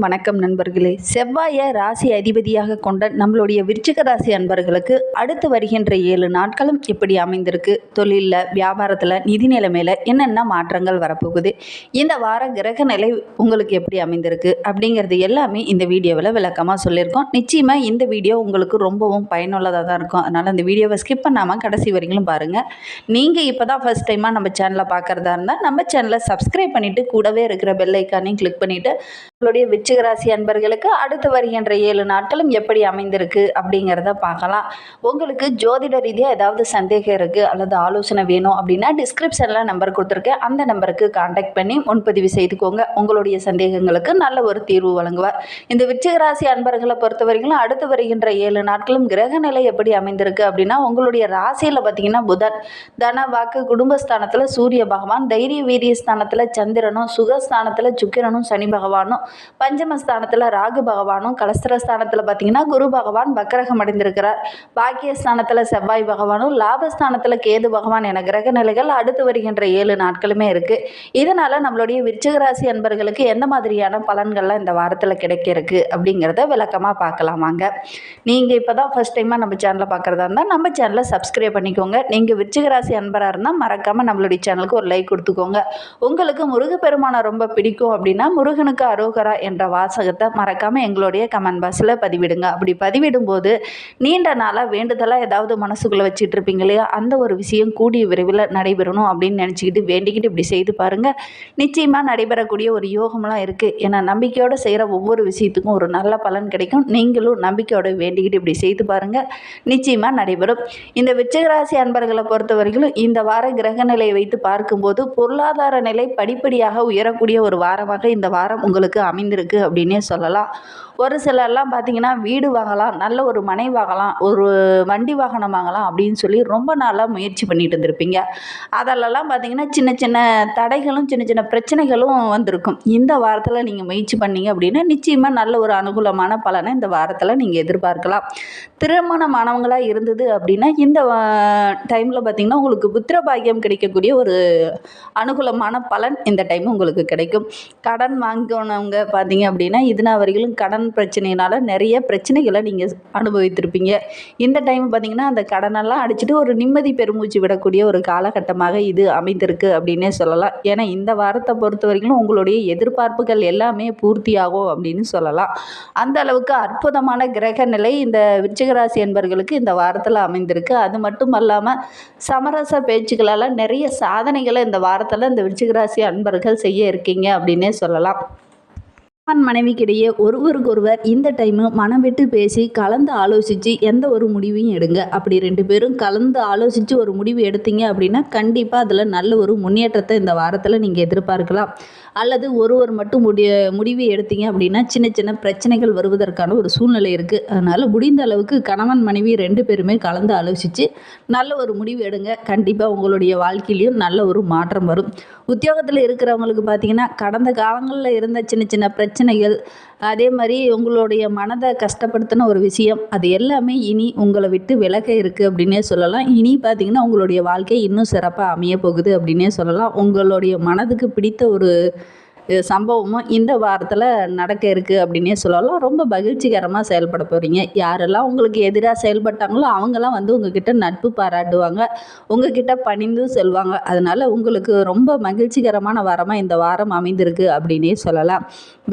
வணக்கம் நண்பர்களே. செவ்வாயை ராசி அதிபதியாக கொண்ட நம்மளுடைய விருச்சிக ராசி அன்பர்களுக்கு அடுத்து வருகின்ற ஏழு நாட்களும் எப்படி அமைந்திருக்கு. தொழிலில் வியாபாரத்தில் நிதி நிலைமையில் என்னென்ன மாற்றங்கள் வரப்போகுது? இந்த வார கிரக நிலை உங்களுக்கு எப்படி அமைந்திருக்கு? அப்படிங்கிறது எல்லாமே இந்த வீடியோவில் விளக்கமாக சொல்லியிருக்கோம். நிச்சயமாக இந்த வீடியோ உங்களுக்கு ரொம்பவும் பயனுள்ளதாக தான் இருக்கும். அதனால் அந்த வீடியோவை ஸ்கிப் பண்ணாமல் கடைசி வரைக்கும் பாருங்கள் நீங்கள் இப்போ தான் ஃபஸ்ட் டைமாக நம்ம சேனலை பார்க்குறதா இருந்தால் நம்ம சேனலை சப்ஸ்கிரைப் பண்ணிவிட்டு கூடவே இருக்கிற பெல் ஐக்கானையும் கிளிக் பண்ணிவிட்டு உங்களுடைய விருச்சிக அன்பர்களுக்கு அடுத்து வருகின்ற ஏழு நாட்களும் எப்படி அமைந்திருக்கு அப்படிங்கிறத பார்க்கலாம். உங்களுக்கு ஜோதிட ரீதியாக ஏதாவது சந்தேகம் இருக்குது அல்லது ஆலோசனை வேணும் அப்படின்னா டிஸ்கிரிப்ஷனில் நம்பர் கொடுத்துருக்கேன். அந்த நம்பருக்கு காண்டாக்ட் பண்ணி முன்பதிவு செய்துக்கோங்க. உங்களுடைய சந்தேகங்களுக்கு நல்ல ஒரு தீர்வு வழங்குவார். இந்த விருச்சிக அன்பர்களை பொறுத்த வரைக்கும் அடுத்து வருகின்ற ஏழு நாட்களும் கிரக நிலை எப்படி அமைந்திருக்கு அப்படின்னா உங்களுடைய ராசியில் பார்த்தீங்கன்னா புதன் தன வாக்கு குடும்பஸ்தானத்தில் சூரிய பகவான் தைரிய வீரிய ஸ்தானத்தில் சந்திரனும் சுகஸ்தானத்தில் சுக்கிரனும் சனி பகவானும் பஞ்சமஸ்தானத்தில் ராகு பகவானும் கலஸ்திரஸ்தானத்தில் பார்த்தீங்கன்னா குரு பகவான் வக்கரகம் அடைந்திருக்கிறார். பாக்கியஸ்தானத்தில் செவ்வாய் பகவானும் லாபஸ்தானத்தில் கேது பகவான் என கிரக நிலைகள் அடுத்து வருகின்ற ஏழு நாட்களுமே இருக்குது இதனால் நம்மளுடைய விருச்சிகராசி அன்பர்களுக்கு எந்த மாதிரியான பலன்கள்லாம் இந்த வாரத்தில் கிடைக்க இருக்கு அப்படிங்கிறத விளக்கமாக பார்க்கலாமாங்க நீங்கள் இப்போ தான் ஃபஸ்ட் டைமாக நம்ம சேனலை பார்க்குறதா இருந்தால் நம்ம சேனலை சப்ஸ்கிரைப் பண்ணிக்கோங்க. நீங்கள் விருச்சிகராசி அன்பராக இருந்தால் மறக்காமல் நம்மளுடைய சேனலுக்கு ஒரு லைக் கொடுத்துக்கோங்க. உங்களுக்கு முருகப்பெருமானை ரொம்ப பிடிக்கும் அப்படின்னா முருகனுக்கு அரோகரா என்ற வாசகத்தை மறக்காமல் எங்களுடைய கமெண்ட் பாக்ஸில் பதிவிடுங்க. அப்படி பதிவிடும்போது நீண்ட நாளாக வேண்டுதலாக ஏதாவது மனசுக்குள்ளே வச்சுட்டு இருப்பீங்க இல்லையா? அந்த ஒரு விஷயம் கூடிய விரைவில் நடைபெறணும் அப்படின்னு நினச்சிக்கிட்டு வேண்டிக்கிட்டு இப்படி செய்து பாருங்கள் நிச்சயமாக நடைபெறக்கூடிய ஒரு யோகம்லாம் இருக்குது ஏன்னா நம்பிக்கையோடு செய்கிற ஒவ்வொரு விஷயத்துக்கும் ஒரு நல்ல பலன் கிடைக்கும். நீங்களும் நம்பிக்கையோடு வேண்டிக்கிட்டு இப்படி செய்து பாருங்கள் நிச்சயமாக நடைபெறும். இந்த விச்சகராசி அன்பர்களை பொறுத்த வரைக்கும் இந்த வார கிரக நிலையை வைத்து பார்க்கும்போது பொருளாதார நிலை படிப்படியாக உயரக்கூடிய ஒரு வாரமாக இந்த வாரம் உங்களுக்கு அமைந்திருக்கு. அப்படின்னே சொல்லலாம். ஒரு சிலர்லாம் பார்த்திங்கன்னா வீடு வாங்கலாம் நல்ல ஒரு மனை வாங்கலாம் ஒரு வண்டி வாகனம் வாங்கலாம் அப்படின்னு சொல்லி ரொம்ப நாளாக முயற்சி பண்ணிட்டு இருந்திருப்பீங்க. அதெல்லாம் பார்த்தீங்கன்னா சின்ன சின்ன தடைகளும் சின்ன சின்ன பிரச்சனைகளும் வந்திருக்கும். இந்த வாரத்தில் நீங்கள் முயற்சி பண்ணீங்க அப்படின்னா நிச்சயமாக நல்ல ஒரு அனுகூலமான பலனை இந்த வாரத்தில் நீங்கள் எதிர்பார்க்கலாம். திருமணமானவங்களாக இருந்தது அப்படின்னா இந்த டைமில் பார்த்திங்கன்னா உங்களுக்கு புத்திர பாக்கியம் கிடைக்கக்கூடிய ஒரு அனுகூலமான பலன் இந்த டைம் உங்களுக்கு கிடைக்கும். கடன் வாங்கினவங்க பார்த்தீங்க அப்படின்னா இதுனா வரையிலும் கடன் பிரச்சனையினால நிறைய பிரச்சனைகளை நீங்கள் அனுபவித்திருப்பீங்க. இந்த டைம் பார்த்தீங்கன்னா அந்த கடனெல்லாம் அடிச்சுட்டு ஒரு நிம்மதி பெருமூச்சு விடக்கூடிய ஒரு காலகட்டமாக இது அமைந்திருக்கு அப்படின்னே சொல்லலாம். ஏன்னா இந்த வாரத்தை பொறுத்த வரைக்கும் உங்களுடைய எதிர்பார்ப்புகள் எல்லாமே பூர்த்தியாகும் அப்படின்னு சொல்லலாம். அந்த அளவுக்கு அற்புதமான கிரக நிலை இந்த விருச்சிகராசி என்பர்களுக்கு இந்த வாரத்தில் அமைந்திருக்கு. அது மட்டும் அல்லாமல் சமரச பேச்சுக்களால் நிறைய சாதனைகளை இந்த வாரத்தில் இந்த விருச்சிகராசி அன்பர்கள் செய்ய இருக்கீங்க அப்படின்னே சொல்லலாம். கணவன் மனைவிக்கிடையே ஒருவருக்கொருவர் இந்த டைமு மனம் விட்டு பேசி கலந்து ஆலோசித்து எந்த ஒரு முடிவையும் எடுங்க. அப்படி ரெண்டு பேரும் கலந்து ஆலோசித்து ஒரு முடிவு எடுத்தீங்க அப்படின்னா கண்டிப்பாக அதில் நல்ல ஒரு முன்னேற்றத்தை இந்த வாரத்தில் நீங்கள் எதிர்பார்க்கலாம். அல்லது ஒருவர் மட்டும் முடி முடிவு எடுத்தீங்க அப்படின்னா சின்ன சின்ன பிரச்சனைகள் வருவதற்கான ஒரு சூழ்நிலை இருக்குது அதனால் முடிந்த அளவுக்கு கணவன் மனைவி ரெண்டு பேருமே கலந்து ஆலோசித்து நல்ல ஒரு முடிவு எடுங்க. கண்டிப்பாக உங்களுடைய வாழ்க்கையிலையும் நல்ல ஒரு மாற்றம் வரும். உத்தியோகத்தில் இருக்கிறவங்களுக்கு பார்த்தீங்கன்னா கடந்த காலங்களில் இருந்த சின்ன சின்ன பிரச்சனை பிரச்சனைகள் அதே மாதிரி உங்களுடைய மனதை கஷ்டப்படுத்தின ஒரு விஷயம் அது எல்லாமே இனி உங்களை விட்டு விலக இருக்குது அப்படின்னே சொல்லலாம். இனி பார்த்தீங்கன்னா உங்களுடைய வாழ்க்கை இன்னும் சிறப்பாக அமைய போகுது அப்படின்னே சொல்லலாம். உங்களுடைய மனதுக்கு பிடித்த ஒரு சம்பவமும் இந்த வாரத்தில் நடக்க இருக்குது அப்படின்னே சொல்லலாம். ரொம்ப மகிழ்ச்சிகரமாக செயல்பட போகிறீங்க யாரெல்லாம் உங்களுக்கு எதிராக செயல்பட்டாங்களோ அவங்கெல்லாம் வந்து உங்ககிட்ட நட்பு பாராட்டுவாங்க. உங்ககிட்ட பணிந்து செல்வாங்க. அதனால் உங்களுக்கு ரொம்ப மகிழ்ச்சிகரமான வாரமாக இந்த வாரம் அமைந்திருக்கு அப்படின்னே சொல்லலாம்.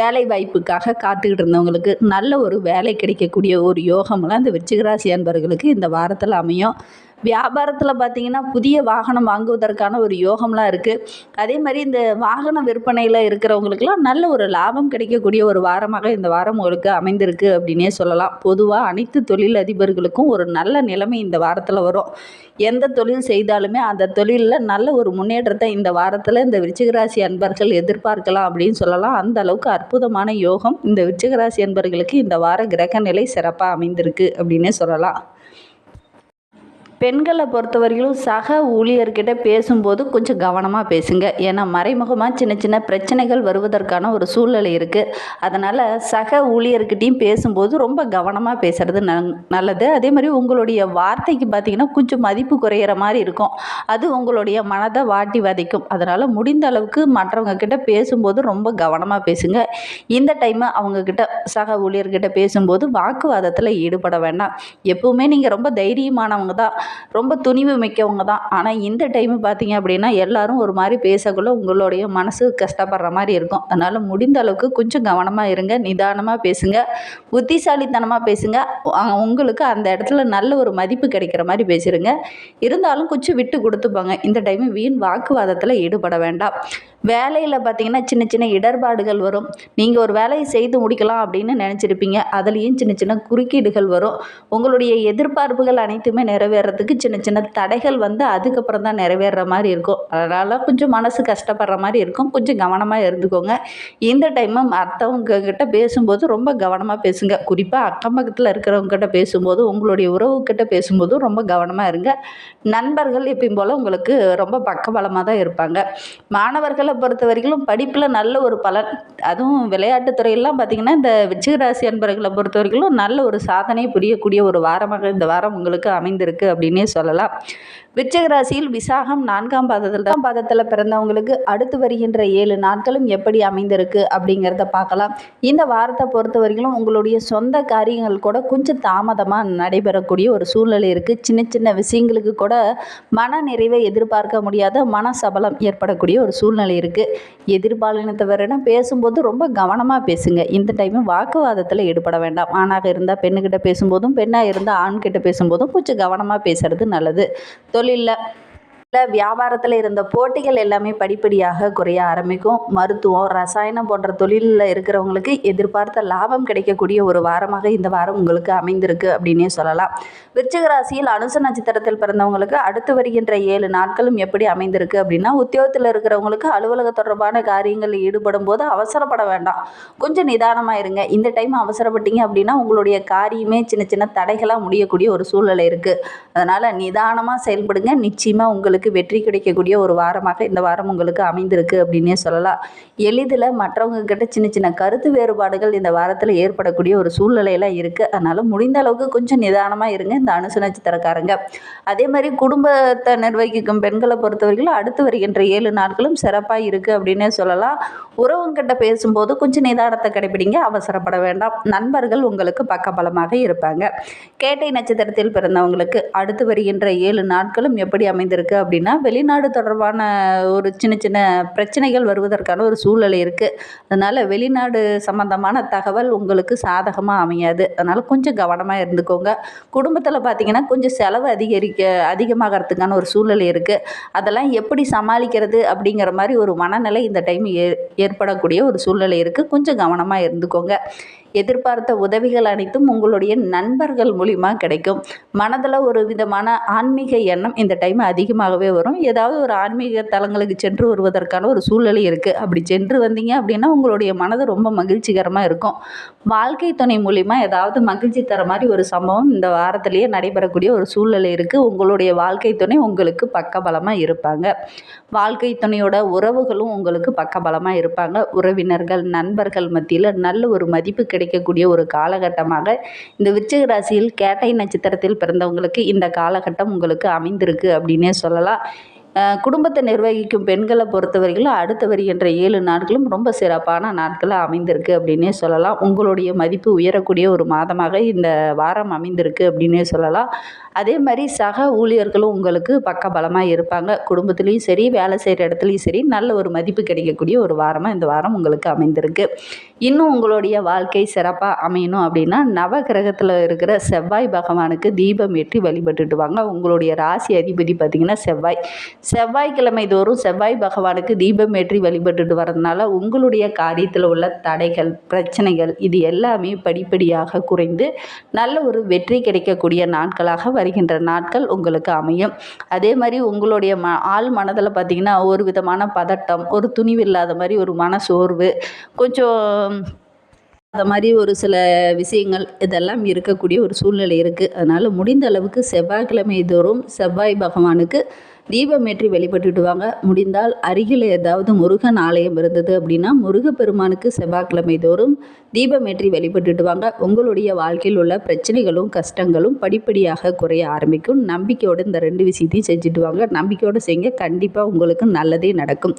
வேலை வாய்ப்புக்காக காத்துக்கிட்டு இருந்தவங்களுக்கு நல்ல ஒரு வேலை கிடைக்கக்கூடிய ஒரு யோகமெல்லாம் இந்த விருச்சிகராசி அன்பர்களுக்கு இந்த வாரத்தில் அமையும். வியாபாரத்தில் பார்த்தீங்கன்னா புதிய வாகனம் வாங்குவதற்கான ஒரு யோகம்லாம் இருக்குது அதே மாதிரி இந்த வாகன விற்பனையில் இருக்கிறவங்களுக்குலாம் நல்ல ஒரு லாபம் கிடைக்கக்கூடிய ஒரு வாரமாக இந்த வாரம் உங்களுக்கு அமைந்திருக்கு அப்படின்னே சொல்லலாம். பொதுவாக அனைத்து தொழில் அதிபர்களுக்கும் ஒரு நல்ல நிலைமை இந்த வாரத்தில் வரும். எந்த தொழில் செய்தாலுமே அந்த தொழிலில் நல்ல ஒரு முன்னேற்றத்தை இந்த வாரத்தில் இந்த விருச்சிகராசி அன்பர்கள் எதிர்பார்க்கலாம் அப்படின்னு சொல்லலாம். அந்த அளவுக்கு அற்புதமான யோகம் இந்த விருச்சிகராசி அன்பர்களுக்கு இந்த வார கிரக நிலை சிறப்பாக அமைந்திருக்கு அப்படின்னே சொல்லலாம். பெண்களை பொறுத்தவரையிலும் சக ஊழியர்கிட்ட பேசும்போது கொஞ்சம் கவனமாக பேசுங்க. ஏன்னா மறைமுகமாக சின்ன சின்ன பிரச்சனைகள் வருவதற்கான ஒரு சூழ்நிலை இருக்குது அதனால் சக ஊழியர்கிட்டையும் பேசும்போது ரொம்ப கவனமாக பேசுகிறது நல்லது. அதே மாதிரி உங்களுடைய வார்த்தைக்கு பார்த்திங்கன்னா கொஞ்சம் மதிப்பு குறையிற மாதிரி இருக்கும். அது உங்களுடைய மனதை வாட்டி வதைக்கும். அதனால் முடிந்த அளவுக்கு மற்றவங்க கிட்ட பேசும்போது ரொம்ப கவனமாக பேசுங்க. இந்த டைமு அவங்கக்கிட்ட சக ஊழியர்கிட்ட பேசும்போது வாக்குவாதத்தில் ஈடுபட வேண்டாம். எப்பவுமே நீங்கள் ரொம்ப தைரியமானவங்க தான். ரொம்ப துணிவு மிக்கவங்க தான். ஆனால் இந்த டைமு பார்த்தீங்க அப்படின்னா எல்லாரும் ஒரு மாதிரி பேசக்குள்ளே உங்களுடைய மனசு கஷ்டப்படுற மாதிரி இருக்கும். அதனால் முடிந்த அளவுக்கு கொஞ்சம் கவனமாக இருங்க நிதானமாக பேசுங்க புத்திசாலித்தனமாக பேசுங்க. உங்களுக்கு அந்த இடத்துல நல்ல ஒரு மதிப்பு கிடைக்கிற மாதிரி பேசிடுங்க இருந்தாலும் கொஞ்சம் விட்டு கொடுத்துப்பாங்க இந்த டைமு வீண் வாக்குவாதத்தில் ஈடுபட வேண்டாம். வேலையில் பார்த்தீங்கன்னா சின்ன சின்ன இடர்பாடுகள் வரும். நீங்கள் ஒரு வேலையை செய்து முடிக்கலாம் அப்படின்னு நினச்சிருப்பீங்க. அதுலேயும் சின்ன சின்ன குறுக்கீடுகள் வரும். உங்களுடைய எதிர்பார்ப்புகள் அனைத்துமே பண்ணுறதுக்கு சின்ன சின்ன தடைகள் வந்து அதுக்கப்புறம் தான் நிறைவேற மாதிரி இருக்கும். அதனால் கொஞ்சம் மனசு கஷ்டப்படுற மாதிரி இருக்கும். கொஞ்சம் கவனமாக இருந்துக்கோங்க. இந்த டைமு மற்றவங்க கிட்ட பேசும்போது ரொம்ப கவனமாக பேசுங்க. குறிப்பாக அக்கம் பக்கத்தில் இருக்கிறவங்க கிட்ட பேசும்போது உங்களுடைய உறவுக்கிட்ட பேசும்போது ரொம்ப கவனமாக இருங்க. நண்பர்கள் எப்பயும் போல் உங்களுக்கு ரொம்ப பக்கபலமாக தான் இருப்பாங்க. மாணவர்களை பொறுத்த வரைக்கும் படிப்பில் நல்ல ஒரு பலன் அதுவும் விளையாட்டுத்துறையெல்லாம் பார்த்திங்கன்னா இந்த விச்சிகராசி அன்பர்களை பொறுத்த வரைக்கும் நல்ல ஒரு சாதனை புரியக்கூடிய ஒரு வாரமாக இந்த வாரம் உங்களுக்கு அமைந்திருக்கு அப்படின்னே சொல்லலாம். விருச்சிக ராசியில் விசாகம் நான்காம் பாதத்தில் தான் பாதத்தில் பிறந்தவங்களுக்கு அடுத்து வருகின்ற ஏழு நாட்களும் எப்படி அமைந்திருக்கு அப்படிங்கிறத பார்க்கலாம். இந்த வாரத்தை பொறுத்த வரைக்கும் உங்களுடைய சொந்த காரியங்கள் கூட கொஞ்சம் தாமதமாக நடைபெறக்கூடிய ஒரு சூழ்நிலை இருக்குது சின்ன சின்ன விஷயங்களுக்கு கூட மன நிறைவை எதிர்பார்க்க முடியாத மன சபலம் ஏற்படக்கூடிய ஒரு சூழ்நிலை இருக்குது எதிர்பாலினத்தவரிடம் பேசும்போது ரொம்ப கவனமாக பேசுங்க. இந்த டைமு வாக்குவாதத்தில் ஈடுபட வேண்டாம். ஆணாக இருந்தால் பெண்ணுக்கிட்ட பேசும்போதும் பெண்ணாக இருந்தால் ஆண்கிட்ட பேசும்போதும் கொஞ்சம் கவனமாக பேசுறது நல்லது. தொழிலில் வியாபாரத்தில் இருந்த போட்டிகள் எல்லாமே படிப்படியாக குறைய ஆரம்பிக்கும். மருத்துவம் ரசாயனம் போன்ற தொழிலில் இருக்கிறவங்களுக்கு எதிர்பார்த்த லாபம் கிடைக்கக்கூடிய ஒரு வாரமாக இந்த வாரம் உங்களுக்கு அமைந்திருக்கு அப்படின்னே சொல்லலாம். விருச்சிக ராசியில் அனுச நட்சத்திரத்தில் பிறந்தவங்களுக்கு அடுத்து வருகின்ற ஏழு நாட்களும் எப்படி அமைந்திருக்கு அப்படின்னா உத்தியோகத்தில் இருக்கிறவங்களுக்கு அலுவலக தொடர்பான காரியங்களில் ஈடுபடும் போது அவசரப்பட வேண்டாம். கொஞ்சம் நிதானமாக இருங்க. இந்த டைம் அவசரப்பட்டீங்க அப்படின்னா உங்களுடைய காரியமே சின்ன சின்ன தடைகளாக முடியக்கூடிய ஒரு சூழ்நிலை இருக்குது அதனால் நிதானமாக செயல்படுங்க. நிச்சயமாக உங்களுக்கு வெற்றி கிடைக்கக்கூடிய ஒரு வாரமாக இந்த வாரம் உங்களுக்கு அமைந்திருக்கு அப்படின்னே சொல்லலாம். எளிதில் மற்றவங்க கிட்ட சின்ன சின்ன கருத்து வேறுபாடுகள் இந்த வாரத்தில் ஏற்படக்கூடிய ஒரு சூழ்நிலையெல்லாம் இருக்குது அதனால் முடிந்த அளவுக்கு கொஞ்சம் நிதானமாக இருங்க இந்த அனுசு நட்சத்திரக்காரங்க. அதே மாதிரி குடும்பத்தை நிர்வகிக்கும் பெண்களை பொறுத்தவரைக்கும் அடுத்து வருகின்ற ஏழு நாட்களும் சிறப்பாக இருக்குது அப்படின்னே சொல்லலாம். உறவுங்கிட்ட பேசும்போது கொஞ்சம் நிதானத்தை கடைபிடிங்க அவசரப்பட வேண்டாம். நண்பர்கள் உங்களுக்கு பக்கபலமாக இருப்பாங்க. கேட்டை நட்சத்திரத்தில் பிறந்தவங்களுக்கு அடுத்து வருகின்ற ஏழு நாட்களும் எப்படி அமைந்திருக்கு அப்படின்னா வெளிநாடு தொடர்பான ஒரு சின்ன சின்ன பிரச்சனைகள் வருவதற்கான ஒரு சூழ்நிலை இருக்குது அதனால் வெளிநாடு சம்மந்தமான தகவல் உங்களுக்கு சாதகமாக அமையாது. அதனால் கொஞ்சம் கவனமாக இருந்துக்கோங்க. குடும்பத்தில் பார்த்தீங்கன்னா கொஞ்சம் செலவு அதிகரிக்க அதிகமாகறதுக்கான ஒரு சூழ்நிலை இருக்குது அதெல்லாம் எப்படி சமாளிக்கிறது அப்படிங்கிற மாதிரி ஒரு மனநிலை இந்த டைம் ஏ ஏற்படக்கூடிய ஒரு சூழ்நிலை இருக்குது கொஞ்சம் கவனமாக இருந்துக்கோங்க. எதிர்பார்த்த உதவிகள் அனைத்தும் உங்களுடைய நண்பர்கள் மூலிமா கிடைக்கும். மனதில் ஒரு விதமான ஆன்மீக எண்ணம் இந்த டைம் அதிகமாக அதிகமாகவே வரும். ஏதாவது ஒரு ஆன்மீக தலங்களுக்கு சென்று வருவதற்கான ஒரு சூழ்நிலை இருக்குது அப்படி சென்று வந்தீங்க அப்படின்னா உங்களுடைய மனது ரொம்ப மகிழ்ச்சிகரமாக இருக்கும். வாழ்க்கை துணை மூலிமா ஏதாவது மகிழ்ச்சி தர மாதிரி ஒரு சம்பவம் இந்த வாரத்திலேயே நடைபெறக்கூடிய ஒரு சூழ்நிலை இருக்குது உங்களுடைய வாழ்க்கை துணை உங்களுக்கு பக்கபலமாக இருப்பாங்க. வாழ்க்கை துணையோட உறவுகளும் உங்களுக்கு பக்கபலமாக இருப்பாங்க. உறவினர்கள் நண்பர்கள் மத்தியில் நல்ல ஒரு மதிப்பு கிடைக்கக்கூடிய ஒரு காலகட்டமாக இந்த விருச்சிக ராசியில் கேட்டை நட்சத்திரத்தில் பிறந்தவங்களுக்கு இந்த காலகட்டம் உங்களுக்கு அமைந்திருக்கு அப்படின்னே சொல்லலாம். அஹ் குடும்பத்தை நிர்வகிக்கும் பெண்களை பொறுத்தவரைக்கும் அடுத்த வருகின்ற ஏழு நாட்களும் ரொம்ப சிறப்பான நாட்களாக அமைந்திருக்கு அப்படின்னே சொல்லலாம். உங்களுடைய மதிப்பு உயரக்கூடிய ஒரு மாதமாக இந்த வாரம் அமைந்திருக்கு அப்படின்னே சொல்லலாம். அதே மாதிரி சக ஊழியர்களும் உங்களுக்கு பக்கபலமாக இருப்பாங்க. குடும்பத்துலேயும் சரி வேலை செய்கிற இடத்துலையும் சரி நல்ல ஒரு மதிப்பு கிடைக்கக்கூடிய ஒரு வாரமாக இந்த வாரம் உங்களுக்கு அமைந்திருக்கு. இன்னும் உங்களுடைய வாழ்க்கை சிறப்பாக அமையணும் அப்படின்னா நவ கிரகத்தில் இருக்கிற செவ்வாய் பகவானுக்கு தீபம் ஏற்றி வழிபட்டுட்டு வாங்க. உங்களுடைய ராசி அதிபதி பார்த்திங்கன்னா செவ்வாய். செவ்வாய்க்கிழமை தோறும் செவ்வாய் பகவானுக்கு தீபம் ஏற்றி வழிபட்டுட்டு வரதுனால உங்களுடைய காரியத்தில் உள்ள தடைகள் பிரச்சனைகள் இது எல்லாமே படிப்படியாக குறைந்து நல்ல ஒரு வெற்றி கிடைக்கக்கூடிய நாட்களாக வருகின்ற நாட்கள் உங்களுக்கு அமையும். அதே மாதிரி உங்களுடைய ம ஆள் மனதில் பார்த்திங்கன்னா ஒரு விதமான பதட்டம் ஒரு துணிவு இல்லாத மாதிரி ஒரு மன சோர்வு கொஞ்சம் அந்த மாதிரி ஒரு சில விஷயங்கள் இதெல்லாம் இருக்கக்கூடிய ஒரு சூழ்நிலை இருக்குது அதனால் முடிந்த அளவுக்கு செவ்வாய்க்கிழமை தோறும் செவ்வாய் பகவானுக்கு தீபமேற்றி வெளிப்பட்டுடுவாங்க வாங்க முடிந்தால் அருகில் ஏதாவது முருகன் ஆலயம் இருந்தது அப்படின்னா முருகப்பெருமானுக்கு செவ்வாய்க்கிழமை தோறும் தீபமேற்றி வெளிப்பட்டுடுவாங்க உங்களுடைய வாழ்க்கையில் உள்ள பிரச்சனைகளும் கஷ்டங்களும் படிப்படியாக குறைய ஆரம்பிக்கும். நம்பிக்கையோடு இந்த ரெண்டு விஷயத்தையும் செஞ்சுட்டு வாங்க. நம்பிக்கையோடு செய்யுங்க. கண்டிப்பாக உங்களுக்கு நல்லதே நடக்கும்.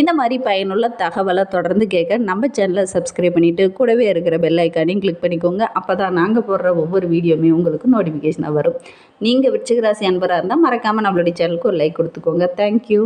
இந்த மாதிரி பயனுள்ள தகவலை தொடர்ந்து கேட்க நம்ம சேனலை சப்ஸ்கிரைப் பண்ணிவிட்டு கூடவே இருக்கிற பெல் ஐக்கானையும் கிளிக் பண்ணிக்கோங்க. அப்போ தான் நாங்கள் போடுற ஒவ்வொரு வீடியோவுமே உங்களுக்கு நோட்டிஃபிகேஷனாக வரும். நீங்கள் விருச்சிகராசி அன்பராக இருந்தால் மறக்காமல் நம்மளுடைய சேனலுக்கு ஒரு லைக் கொடுத்துக்கோங்க. தேங்க்யூ